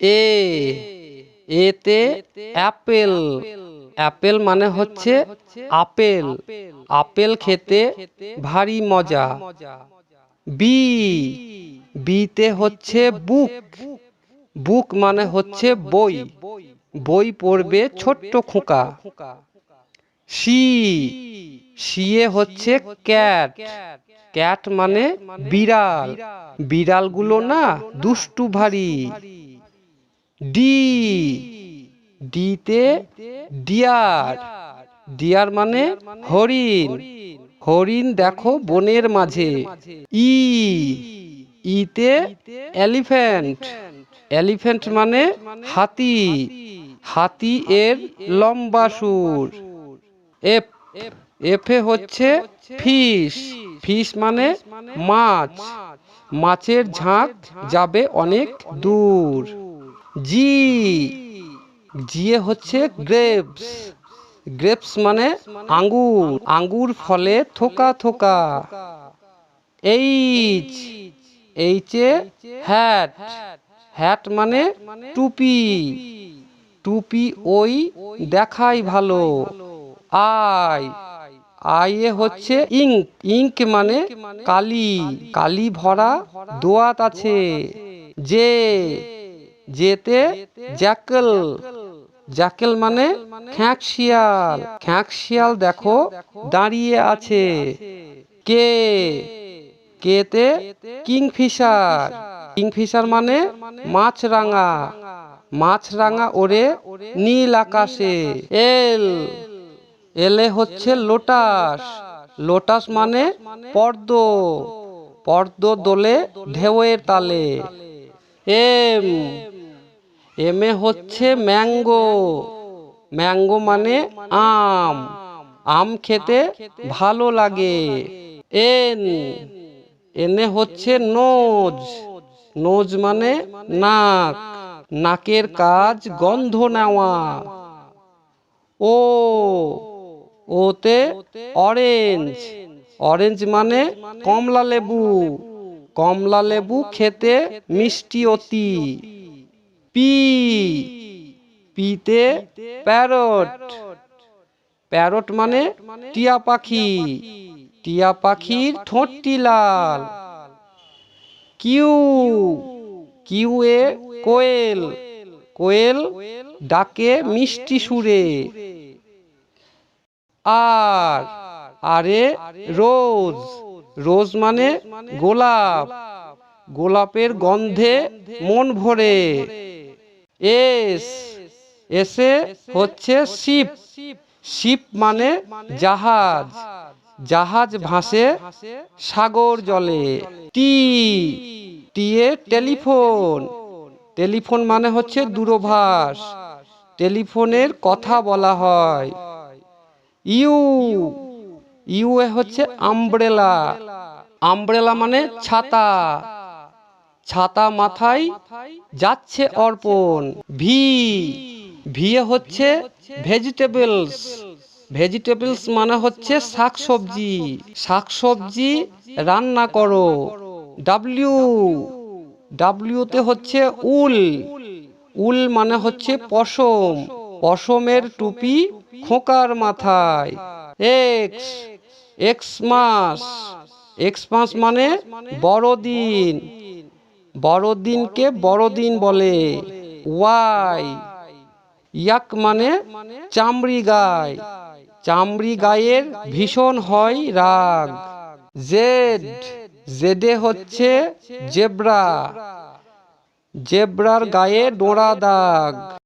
এ, এতে Apple. Apple মানে হচ্ছে আপেল। আপেল খেতে ভারী মজা। বি, বিতে হচ্ছে বুক। বুক মানে হচ্ছে বই। বই পড়বে ছোট্ট খোকা। সি, সিয়ে হচ্ছে ক্যাট। ক্যাট মানে বিড়াল। বিড়ালগুলো না দুষ্টু ভারী। ডি। ডিতে ডিয়ার। ডিয়ার মানে হরিণ। হরিণ দেখো বনের মাঝে। ই। ইতে এলিফ্যান্ট। এলিফ্যান্ট মানে হাতি। হাতি এর লম্বা সুর। এফ। এফে হচ্ছে ফিশ। ফিশ মানে মাছ। মাছের ঝাঁক যাবে অনেক দূর। জি জিয়ে হচ্ছে গ্রেপস গ্রেপস মানে আঙ্গুর। আঙ্গুর ফলে থোকা থোকা। এইচ এইচে হ্যাট হ্যাট মানে টুপি। টুপি ওই দেখাই ভালো। আই। আইয়ে হচ্ছে ইঙ্ক। ইঙ্ক মানে কালি। কালি ভরা দোয়াত আছে। যে যেতে জ্যাকেল। জ্যাকেল মানে খ্যাঁক শিয়াল। খ্যাঁক শিয়াল দেখো, দাঁড়িয়ে আছে। কে? কেতে? কিংফিশার। কিংফিশার মানে মাছ রাঙা মাছ রাঙা ওরে নীল আকাশে। এল। এলে হচ্ছে লোটাস। লোটাস মানে পর্দ। পর্দ দোলে ঢেউয়ের তালে। এম। এমে হচ্ছে ম্যাঙ্গো। ম্যাঙ্গো মানে আম। আম খেতে ভালো লাগে। এন এনে হচ্ছে নোজ। নোজ মানে নাক। নাকের কাজ গন্ধ নেওয়া। ও ওতে অরেঞ্জ অরেঞ্জ মানে কমলা লেবু। কমলা লেবু খেতে মিষ্টি অতি। পি। পিতে প্যারট। প্যারট মানে টিয়া পাখি। টিয়া পাখির ঠোঁটটি লাল। কিউ। কিউ এ কোয়েল। কোয়েল ডাকে মিষ্টি সুরে। আর। আরে রোজ। রোজ মানে গোলাপ। গোলাপের গন্ধে মন ভরে। এস, এসে হচ্ছে শিপ। শিপ মানে জাহাজ। জাহাজ ভাসে সাগর জলে। টি টিয়ে টেলিফোন। টেলিফোন মানে হচ্ছে দূরভাষ। টেলিফোনের কথা বলা হয়। ইউ ইউ এ হচ্ছে আমব্রেলা। আমব্রেলা মানে ছাতা। ছাতা মাথায় যাচ্ছে অর্পণ। ভি, ভিয়ে হচ্ছে ভেজিটেবলস ভেজিটেবলস মানে হচ্ছে শাকসবজি। শাকসবজি রান্না করো। ডাব্লিউ ডাব্লিউতে হচ্ছে উল। উল মানে হচ্ছে পশম। পশমের টুপি খোকার মাথায়। X Xmas. এক্স মাস মানে বড়দিন। বড়দিনকে বড়দিন বলে। ওয়াই। ইয়াক মানে চামড়ি গায়। চামড়ি গায়ের ভীষণ হয় রাগ। জেড। জেডে হচ্ছে জেব্রা। জেব্রার গায়ে ডোরা দাগ।